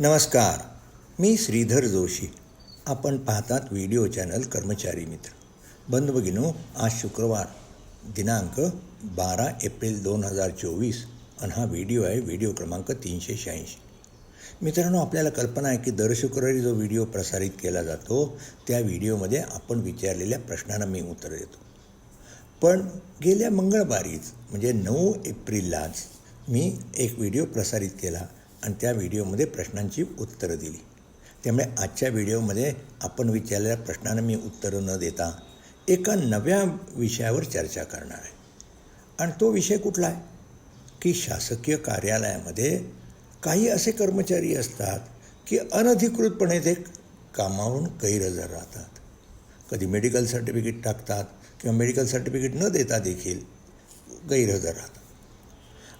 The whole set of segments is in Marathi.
नमस्कार मी श्रीधर जोशी. आपण पाहतात व्हिडिओ चॅनल कर्मचारी मित्र. बंधू भगिनो आज शुक्रवार दिनांक बारा एप्रिल दोन हजार चोवीस आणि हा व्हिडिओ आहे व्हिडिओ क्रमांक तीनशे शहाऐंशी. मित्रांनो आपल्याला कल्पना आहे की दर शुक्रवारी जो व्हिडिओ प्रसारित केला जातो त्या व्हिडिओमध्ये आपण विचारलेल्या प्रश्नांना मी उत्तर देतो. पण गेल्या मंगळवारीच म्हणजे नऊ एप्रिललाच मी एक व्हिडिओ प्रसारित केला. आणि त्या व्हिडिओमध्ये प्रश्नांची उत्तरं दिली. त्यामुळे आजच्या व्हिडिओमध्ये आपण विचारलेल्या प्रश्नांना मी उत्तरं न देता एका नव्या विषयावर चर्चा करणार आहे. आणि तो विषय कुठला आहे? की शासकीय कार्यालयामध्ये काही असे कर्मचारी असतात की अनधिकृतपणे ते कामावरून गैरहजर राहतात. कधी मेडिकल सर्टिफिकेट टाकतात किंवा मेडिकल सर्टिफिकेट न देता देखील गैरहजर राहतात.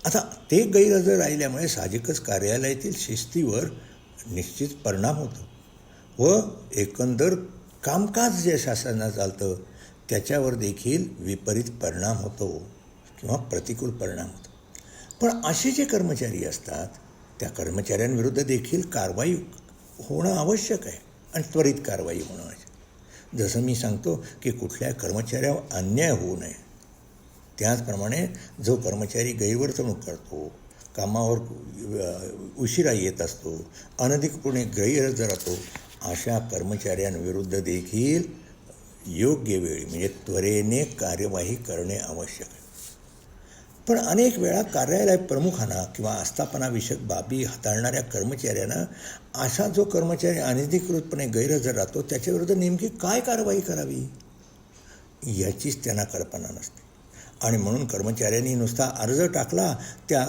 आता ते गैरहजर राहिल्यामुळे साहजिकच कार्यालयातील शिस्तीवर निश्चित परिणाम होतो. व एकंदर कामकाज जे शासनात चालतं त्याच्यावर देखील विपरीत परिणाम होतो किंवा प्रतिकूल परिणाम होतो. पण असे जे कर्मचारी असतात त्या कर्मचाऱ्यांविरुद्ध देखील कारवाई होणं आवश्यक आहे आणि त्वरित कारवाई होणं आवश्यक जसं मी सांगतो की कुठल्या कर्मचाऱ्यावर अन्याय होऊ नये त्याचप्रमाणे जो कर्मचारी गैरवर्तणूक करतो कामावर उशिरा येत असतो अनधिकपणे गैरहजर राहतो अशा कर्मचाऱ्यांविरुद्ध देखील योग्य वेळी म्हणजे त्वरेने कार्यवाही करणे आवश्यक आहे. पण अनेक वेळा कार्यालय प्रमुखांना किंवा आस्थापनाविषयक बाबी हाताळणाऱ्या कर्मचाऱ्यांना असा जो कर्मचारी अनधिकृतपणे गैरहजर राहतो त्याच्याविरुद्ध नेमकी काय कारवाई करावी? याचीच त्यांना कल्पना नसते. आणि म्हणून कर्मचाऱ्यांनी नुसता अर्ज टाकला त्या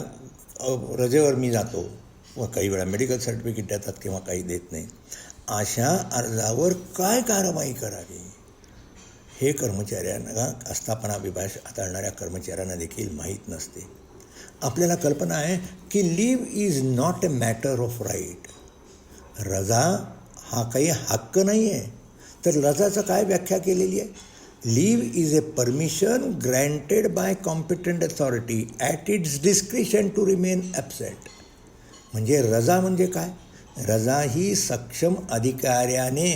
रजेवर मी जातो. व काही वेळा मेडिकल सर्टिफिकेट देतात किंवा काही देत नाही. अशा अर्जावर काय कारवाई करावी? हे कर्मचाऱ्यांना आस्थापना विभाग हाताळणाऱ्या कर्मचाऱ्यांना देखील माहीत नसते. आपल्याला कल्पना आहे की leave is not a matter of right रजा हा काही हक्क नाही आहे तर रजाचं काय व्याख्या केलेली आहे? Leave is a permission granted by competent authority at its discretion to remain absent म्हणजे रजा म्हणजे काय? रजा ही सक्षम अधिकाऱ्याने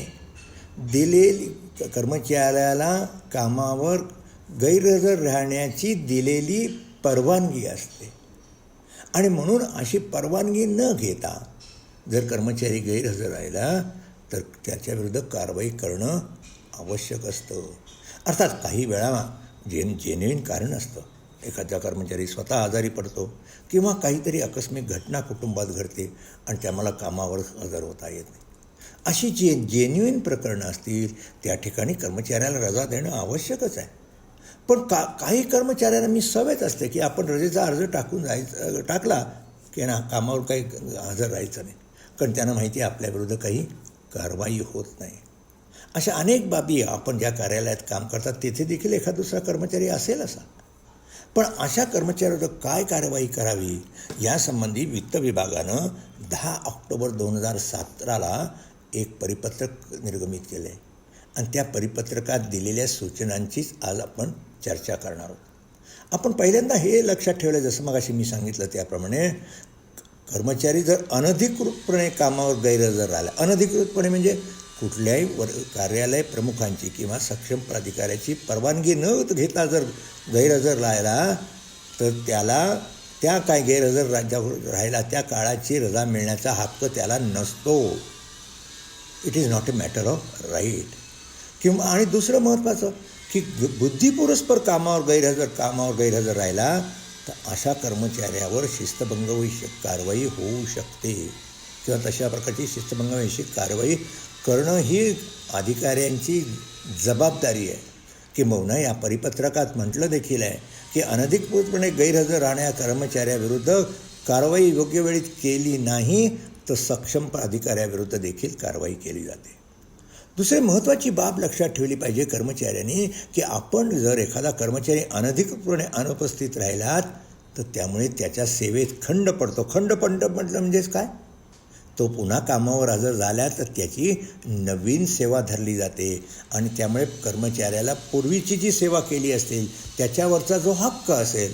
दिलेली कर्मचाऱ्याला कामावर गैरहजर राहण्याची दिलेली परवानगी असते. आणि म्हणून अशी परवानगी न घेता जर कर्मचारी गैरहजर राहिला तर त्याच्याविरुद्ध कारवाई करणं आवश्यक असतं. अर्थात काही वेळा जेन जेन्युइन कारण असतं. एखादा कर्मचारी स्वतः आजारी पडतो किंवा काहीतरी आकस्मिक घटना कुटुंबात घडते आणि त्या मला कामावर हजर होता येत नाही. अशी जे जेन्युइन प्रकरणं असतील त्या ठिकाणी कर्मचाऱ्याला रजा देणं आवश्यकच आहे. पण का काही कर्मचाऱ्यांना मी सवयच असते की आपण रजेचा अर्ज टाकून जायचं टाकला की ना कामावर काही हजर राहायचं नाही. कारण त्यांना माहिती आहे आपल्याविरुद्ध काही कारवाई होत नाही. अशा अनेक बाबी आपण ज्या कार्यालयात काम करतात तेथे देखील एखादा दुसरा कर्मचारी असेल असा. पण अशा कर्मचाऱ्यावर काय कारवाई करावी यासंबंधी वित्त विभागानं दहा ऑक्टोबर दोन हजार सतराला एक परिपत्रक निर्गमित केलं आहे आणि त्या परिपत्रकात दिलेल्या सूचनांचीच आज आपण चर्चा करणार आहोत. आपण पहिल्यांदा हे लक्षात ठेवलं जसं मग अशी मी सांगितलं त्याप्रमाणे कर्मचारी जर अनधिकृतपणे कामावर गैरहजर राहिला अनधिकृतपणे म्हणजे कुठल्याही वर कार्यालय प्रमुखांची किंवा सक्षम प्राधिकाऱ्याची परवानगी न घेता जर गैरहजर राहिला तर त्याला त्या काय गैरहजर राज्यावर राहिला त्या काळाची रजा मिळण्याचा हक्क त्याला नसतो. It is not a matter of right किंवा आणि दुसरं महत्त्वाचं की बुद्धिपुरस्पर कामावर गैरहजर कामावर गैरहजर राहिला तर अशा कर्मचाऱ्यावर शिस्तभंगविषयक कारवाई होऊ शकते. किंवा तशा प्रकारची शिस्तभंगविषयक कारवाई करणं ही अधिकाऱ्यांची जबाबदारी आहे. किंबहुना या परिपत्रकात म्हटलं देखील आहे की अनधिकृतपणे गैरहजर राहणाऱ्या कर्मचाऱ्याविरुद्ध कारवाई योग्य वेळी केली नाही तर सक्षम अधिकाऱ्याविरुद्ध देखील कारवाई केली जाते. दुसरी महत्त्वाची बाब लक्षात ठेवली पाहिजे कर्मचाऱ्यांनी की आपण जर एखादा कर्मचारी अनधिकृतपणे अनुपस्थित राहिलात तर त्यामुळे त्याच्या सेवेत खंड पडतो. खंड पंड म्हटलं म्हणजेच काय? तो पुन्हा कामावर हजर झाला तर त्याची नवीन सेवा धरली जाते. आणि त्यामुळे कर्मचाऱ्याला पूर्वीची जी सेवा केली असेल त्याच्यावरचा जो हक्क असेल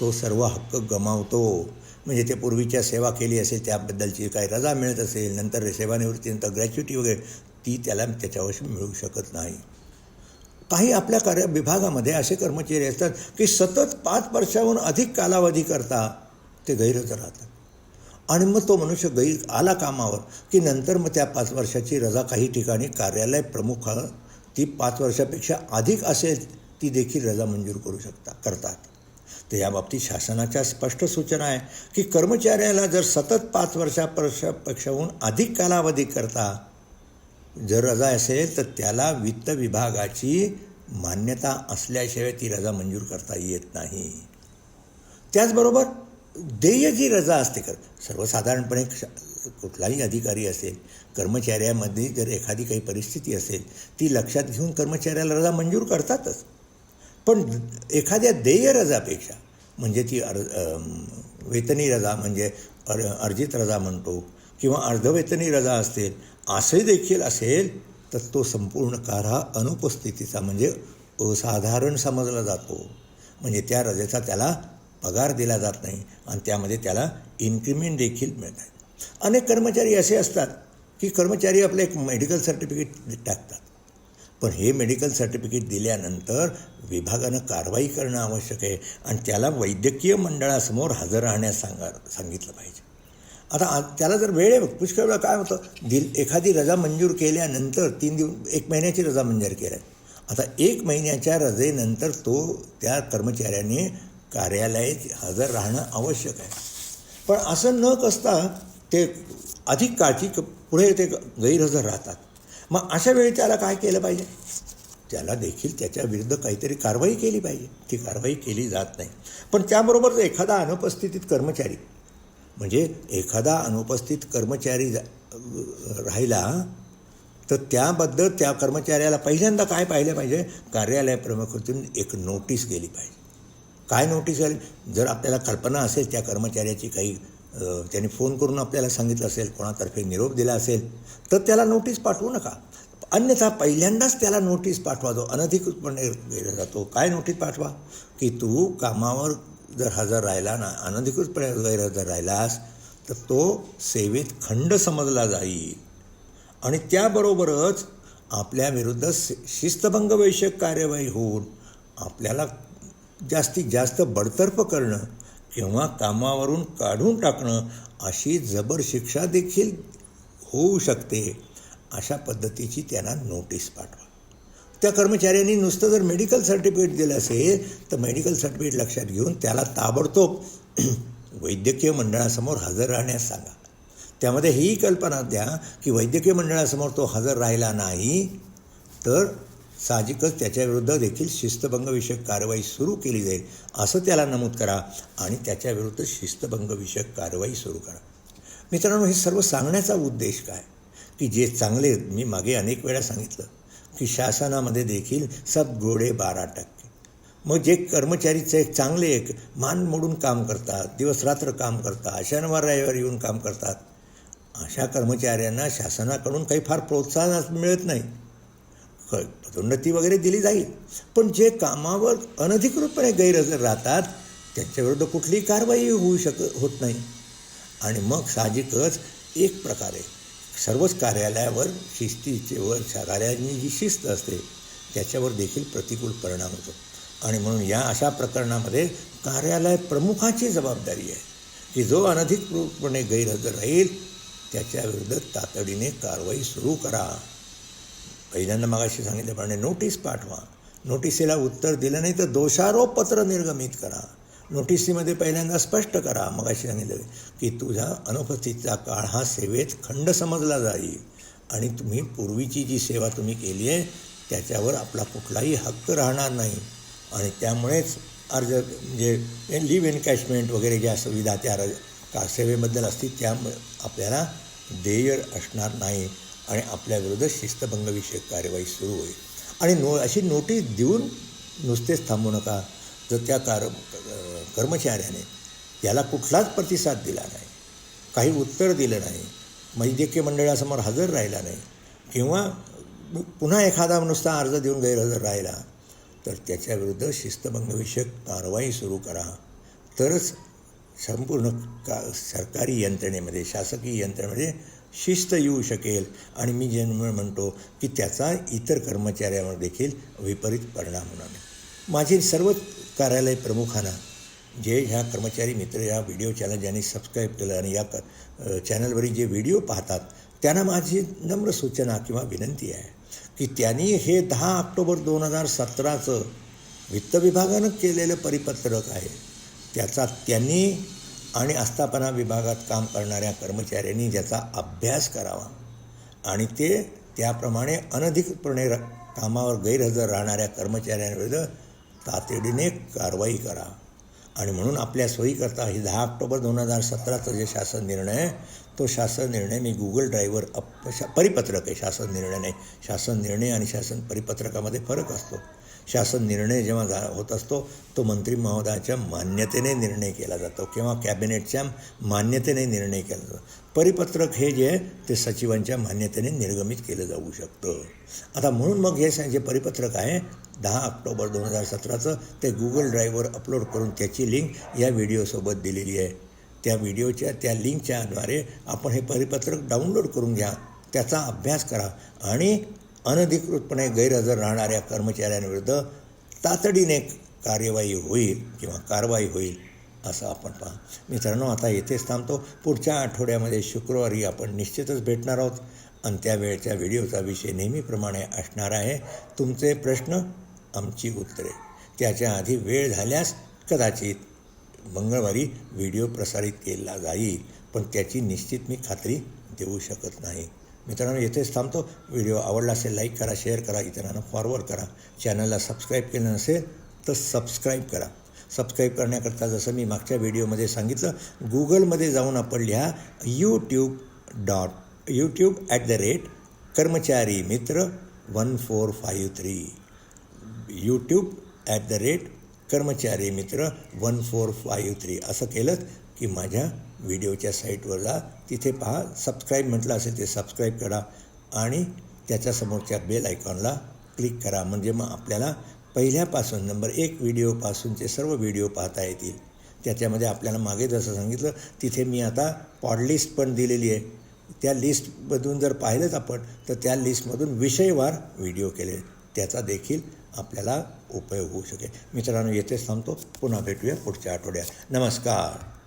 तो सर्व हक्क गमावतो. म्हणजे ते पूर्वीच्या सेवा केली असेल त्याबद्दलची काही रजा मिळत असेल नंतर सेवानिवृत्तीनंतर ग्रॅच्युटी वगैरे ती त्याला त्याच्यावर मिळू शकत नाही. काही आपल्या कार्य विभागामध्ये असे कर्मचारी असतात की सतत पाच वर्षाहून अधिक कालावधी करता ते गैरहजर राहतात. आणि मग तो मनुष्य गैर आला कामावर की नंतर मग त्या पाच वर्षाची रजा काही ठिकाणी कार्यालय प्रमुख ती पाच वर्षापेक्षा अधिक असेल ती देखील रजा मंजूर करू शकता करतात. तर याबाबतीत शासनाच्या स्पष्ट सूचना आहे की कर्मचाऱ्याला जर सतत पाच वर्षापेक्षाहून अधिक कालावधी करता जर रजा असेल तर त्याला वित्त विभागाची मान्यता असल्याशिवाय ती रजा मंजूर करता येत नाही. त्याचबरोबर देय जी रजा असते कर सर्वसाधारणपणे श कुठलाही अधिकारी असेल कर्मचाऱ्यामध्ये जर एखादी काही परिस्थिती असेल ती लक्षात घेऊन कर्मचाऱ्याला रजा मंजूर करतातच. पण एखाद्या देय रजापेक्षा म्हणजे ती अर् वेतनी रजा म्हणजे अर अर्जित रजा म्हणतो किंवा अर्धवेतनी रजा असतील असे देखील असेल तर तो संपूर्ण कार हा अनुपस्थितीचा म्हणजे असाधारण समजला जातो. म्हणजे त्या रजेचा त्याला पगार दिला जात नाही आणि त्यामध्ये त्याला इन्क्रिमेंट देखील मिळत आहे अनेक कर्मचारी असे असतात की कर्मचारी आपलं एक मेडिकल सर्टिफिकेट टाकतात. पण हे मेडिकल सर्टिफिकेट दिल्यानंतर विभागानं कारवाई करणं आवश्यक आहे आणि त्याला वैद्यकीय मंडळासमोर हजर राहण्यास सांगा सांगितलं पाहिजे. आता त्याला जर वेळ आहे पुष्कळ वेळा काय होतं? दिल एखादी रजा मंजूर केल्यानंतर तीन दिवस एक महिन्याची रजा मंजूर केल्या आता एक महिन्याच्या रजेनंतर तो त्या कर्मचाऱ्याने कार्यालयात हजर राहणं आवश्यक आहे. पण असं न कसता ते अधिक काळजी पुढे ते गैरहजर राहतात. मग अशा वेळी त्याला काय केलं पाहिजे? त्याला देखील त्याच्या विरुद्ध काहीतरी कारवाई केली पाहिजे. ती कारवाई केली जात नाही. पण त्याबरोबर एखादा अनुपस्थितीत कर्मचारी म्हणजे एखादा अनुपस्थित कर्मचारी राहिला तर त्याबद्दल त्या कर्मचाऱ्याला पहिल्यांदा काय पाहिलं पाहिजे? कार्यालय प्रमुखातून एक नोटीस गेली पाहिजे. काय नोटीस आली जर आपल्याला कल्पना असेल त्या कर्मचाऱ्याची काही त्यांनी फोन करून आपल्याला सांगितलं असेल कोणातर्फे निरोप दिला असेल तर त्याला नोटीस पाठवू नका. अन्यथा पहिल्यांदाच त्याला नोटीस पाठवा जो अनधिकृतपणे गेला जातो. काय नोटीस पाठवा? की तू कामावर जर हजर राहिला ना अनधिकृतपणे गैरहजर राहिलास तर तो सेवेत खंड समजला जाईल. आणि त्याबरोबरच आपल्या विरुद्ध वैश्यक कार्यवाही होऊन आपल्याला जास्तीत जास्त बडतर्फ करणं किंवा कामावरून काढून टाकणं अशी जबर शिक्षा देखील होऊ शकते अशा पद्धतीची त्यांना नोटीस पाठवा. त्या कर्मचाऱ्यांनी नुसतं जर मेडिकल सर्टिफिकेट दिलं असेल तर मेडिकल सर्टिफिकेट लक्षात घेऊन त्याला ताबडतोब वैद्यकीय मंडळासमोर हजर राहण्यास सांगा. त्यामध्ये ही कल्पना द्या की वैद्यकीय मंडळासमोर तो हजर राहिला नाही तर साहजिकच त्याच्याविरुद्ध देखील शिस्तभंगविषयक कारवाई सुरू केली जाईल असं त्याला नमूद करा आणि त्याच्याविरुद्ध शिस्तभंगविषयक कारवाई सुरू करा. मित्रांनो हे सर्व सांगण्याचा उद्देश काय? की जे चांगले मी मागे अनेक वेळा सांगितलं की शासनामध्ये देखील सब गोडे बारा टक्के. मग जे कर्मचारीचे एक चांगले एक मान मोडून काम करतात दिवसरात्र काम करतात शनिवार रविवार येऊन काम करतात अशा कर्मचाऱ्यांना शासनाकडून काही फार प्रोत्साहन मिळत नाही. पदोन्नती वगैरे दिली जाईल. पण जे कामावर अनधिकृतपणे गैरहजर राहतात त्यांच्याविरुद्ध कुठलीही कारवाई होऊ शक होत नाही. आणि मग साहजिकच एक प्रकारे सर्वच कार्यालयावर शिस्तीचे वर कार्यालयाची जी शिस्त असते त्याच्यावर देखील प्रतिकूल परिणाम होतो. आणि म्हणून या अशा प्रकरणामध्ये कार्यालय प्रमुखाची जबाबदारी आहे की जो अनधिकृतपणे गैरहजर राहील त्याच्याविरुद्ध तातडीने कारवाई सुरू करा. पहिल्यांदा मगाशी सांगितल्याप्रमाणे नोटीस पाठवा. नोटिसीला उत्तर दिलं नाही तर दोषारोप पत्र निर्गमित करा. नोटिसीमध्ये पहिल्यांदा स्पष्ट करा मगाशी सांगितलं. की तुझा अनुपस्थितीचा काळ हा सेवेत खंड समजला जाईल. आणि तुम्ही पूर्वीची जी सेवा तुम्ही केली आहे त्याच्यावर आपला कुठलाही हक्क राहणार नाही. आणि त्यामुळेच अर्ज म्हणजे लिव्ह एनकॅशमेंट वगैरे ज्या सुविधा त्या का सेवेबद्दल असतील त्यामुळे आपल्याला देय असणार नाही. आणि आपल्याविरुद्ध शिस्तभंगविषयक कार्यवाही सुरू होईल. आणि नो अशी नोटीस देऊन नुसतेच थांबू नका. जर त्या कार कर्मचाऱ्याने याला कुठलाच प्रतिसाद दिला नाही काही उत्तर दिलं नाही वैद्यकीय मंडळासमोर हजर राहिला नाही किंवा पुन्हा एखादा नुसता अर्ज देऊन गैरहजर राहिला तर त्याच्याविरुद्ध शिस्तभंगविषयक कारवाई सुरू करा. तरच संपूर्ण का सरकारी यंत्रणेमध्ये शासकीय यंत्रणेमध्ये शिस्त येऊ शकेल. आणि मी जन्म म्हणतो की त्याचा इतर कर्मचाऱ्यांवर देखील विपरीत परिणाम होणार नाही. माझे सर्व कार्यालय प्रमुखांना जे ह्या कर्मचारी मित्र या व्हिडिओ चॅनल ज्यांनी सबस्क्राईब केलं आणि या क चॅनलवरील जे व्हिडिओ पाहतात त्यांना माझी नम्र सूचना किंवा विनंती आहे की त्यांनी हे दहा ऑक्टोबर दोन हजार सतराचं वित्त विभागानं केलेलं परिपत्रक आहे त्याचा त्यांनी आणि आस्थापना विभागात काम करणाऱ्या कर्मचाऱ्यांनी ज्याचा अभ्यास करावा. आणि ते त्याप्रमाणे अनधिकृतपणे र कामावर गैरहजर राहणाऱ्या कर्मचाऱ्यांविरुद्ध तातडीने कारवाई करा. आणि म्हणून आपल्या सोयीकरता ही दहा ऑक्टोबर दोन हजार सतराचा जे शासन निर्णय आहे तो शासन निर्णय मी गुगल ड्राईव्हवर अप शा परिपत्रक आहे. शासन निर्णय नाही. शासन निर्णय आणि शासन परिपत्रकामध्ये फरक असतो. शासन निर्णय जेव्हा झा होत असतो तो मंत्री महोदयाच्या मान्यतेने निर्णय केला जातो किंवा कॅबिनेटच्या मान्यतेने निर्णय केला जातो. परिपत्रक हे जे आहे ते सचिवांच्या मान्यतेने निर्गमित केलं जाऊ शकतं. आता म्हणून मग हे जे परिपत्रक आहे दहा ऑक्टोबर दोन हजार सतराचं ते गुगल ड्राईव्हवर अपलोड करून त्याची लिंक या व्हिडिओसोबत दिलेली आहे. त्या व्हिडिओच्या त्या लिंकच्याद्वारे आपण हे परिपत्रक डाउनलोड करून घ्या त्याचा अभ्यास करा आणि अनधिकृतपणे गैरहजर राहणाऱ्या कर्मचाऱ्यांविरुद्ध तातडीने कार्यवाही होईल किंवा कारवाई होईल असं आपण पहा. मित्रांनो आता येथेच थांबतो. पुढच्या आठवड्यामध्ये शुक्रवारी आपण निश्चितच भेटणार आहोत. आणि त्यावेळच्या व्हिडिओचा विषय नेहमीप्रमाणे असणार आहे. तुमचे प्रश्न आमची उत्तरे. त्याच्या आधी वेळ झाल्यास कदाचित मंगळवारी व्हिडिओ प्रसारित केला जाईल पण त्याची निश्चित मी खात्री देऊ शकत नाही. मित्रांनो येथेच थांबतो. व्हिडिओ आवडला असेल लाईक करा शेअर करा इतरांना फॉरवर्ड करा. चॅनलला सबस्क्राईब केलं नसेल तर सबस्क्राईब करा. सबस्क्राईब करण्याकरता जसं मी मागच्या व्हिडिओमध्ये सांगितलं गुगलमध्ये जाऊन आपण लिहा YouTube dot YouTube at the rate कर्मचारी मित्र one four five three YouTube at the rate कर्मचारी मित्र वन फोर फाईव्ह थ्री असं केलं की माझ्या व्हिडिओच्या साईटवर जा तिथे पहा सबस्क्राईब म्हटलं असेल ते सबस्क्राईब करा आणि त्याच्यासमोरच्या बेल आयकॉनला क्लिक करा. म्हणजे मग आपल्याला पहिल्यापासून नंबर एक व्हिडिओपासूनचे सर्व व्हिडिओ पाहता येतील त्याच्यामध्ये आपल्याला मागे जसं सांगितलं तिथे मी आता पॉडलिस्ट पण दिलेली आहे. त्या लिस्टमधून जर पाहिलंच आपण तर त्या लिस्टमधून विषयवार व्हिडिओ केले. त्याचा देखील आपल्याला उपयोग होऊ शकेल. मित्रांनो येथेच थांबतो. पुन्हा भेटूया पुढच्या आठवड्यात. नमस्कार.